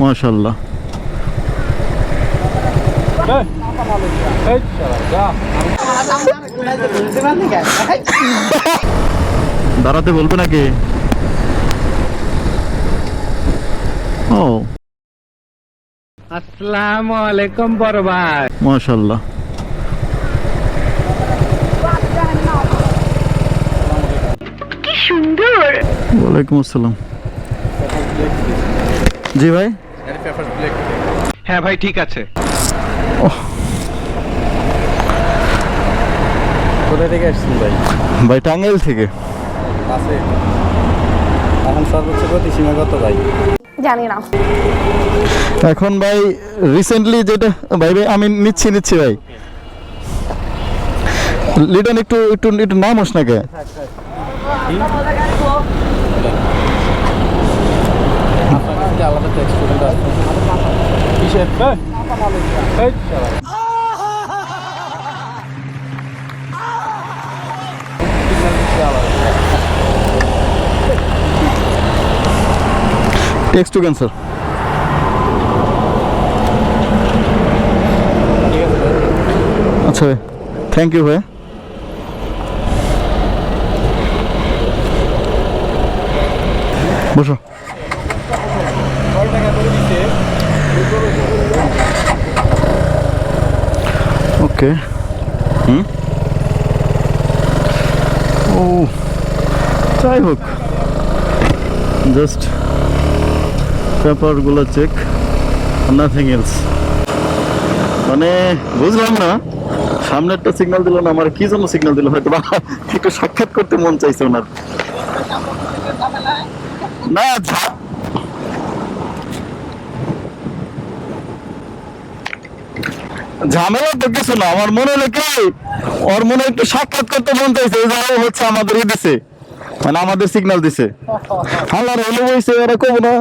মাশাল্লাহ দাঁড়াতে বলবে নাকি? ও। আসসালামু আলাইকুম বড় ভাই মাশাল্লাহ ওয়ালাইকুম আসসালাম। জি ভাই। হ্যাঁ ভাই ঠিক আছে। কোথা থেকে আসছেন ভাই? ভাই টাঙ্গাইল থেকে। আছে এখন সর্বোচ্চ গতি সীমা কত ভাই? জানি না। এখন ভাই রিসেন্টলি যেটা ভাই ভাই আমি নিচ্ছি নিচ্ছি ভাই। লিটন একটু একটু একটু নাম হোস না কে আপনার কাছে কি আলাদা কিসের টেক্সট টু ক্যান্সার আচ্ছা ভাই থ্যাংক ইউ ভাই। বসো কয় টাকা করে দিচ্ছে ওকে হুম ও যাই হোক জাস্ট পেপারগুলো চেক নাথিং এলস মানে বুঝলাম না। সামনে একটা সিগন্যাল দিল না, আমার কি জন্য সিগন্যাল দিল? হয়তো একটু সাক্ষাৎ করতে মন চাইছে ওনার। না ঝামেলা তো কিছু না আমার মনে হলো কি ওর মনে একটু সাক্ষাৎ করতে মন চাইছে এই হচ্ছে আমাদের ই দিছে মানে আমাদের সিগন্যাল দিছে। হালার হলো বইছে ওরা কব না।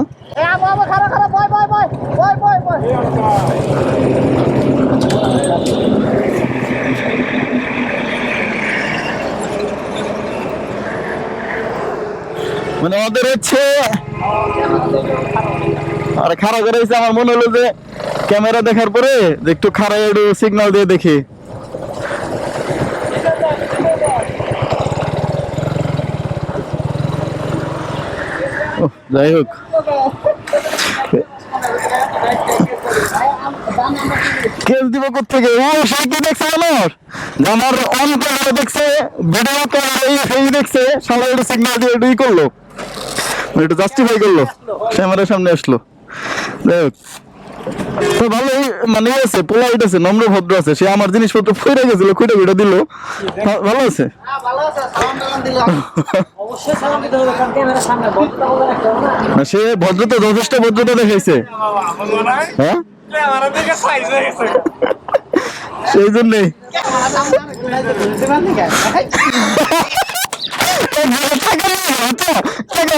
মানে ওদের হচ্ছে আর খাড়া করে আমার মনে হলো যে ক্যামেরা দেখার পরে একটু খাড়া একটু সিগন্যাল দিয়ে দেখি। যাই হোক। দেখছে আমার? অন দেখছে ভিডিও একটু ই করল। মানে জাস্টিফাই করল। ক্যামেরার সামনে আসলো। তো ভালোই মানে আছে পোলাইট আছে নম্র ভদ্র আছে। সে আমার জিনিসপত্র ফুটে গেছিল খুঁটে খুঁটে দিল। ভালো আছে? সে ভদ্রতা যথেষ্ট ভদ্রতা দেখাইছে। হ্যাঁ? সেই জন্যই মানে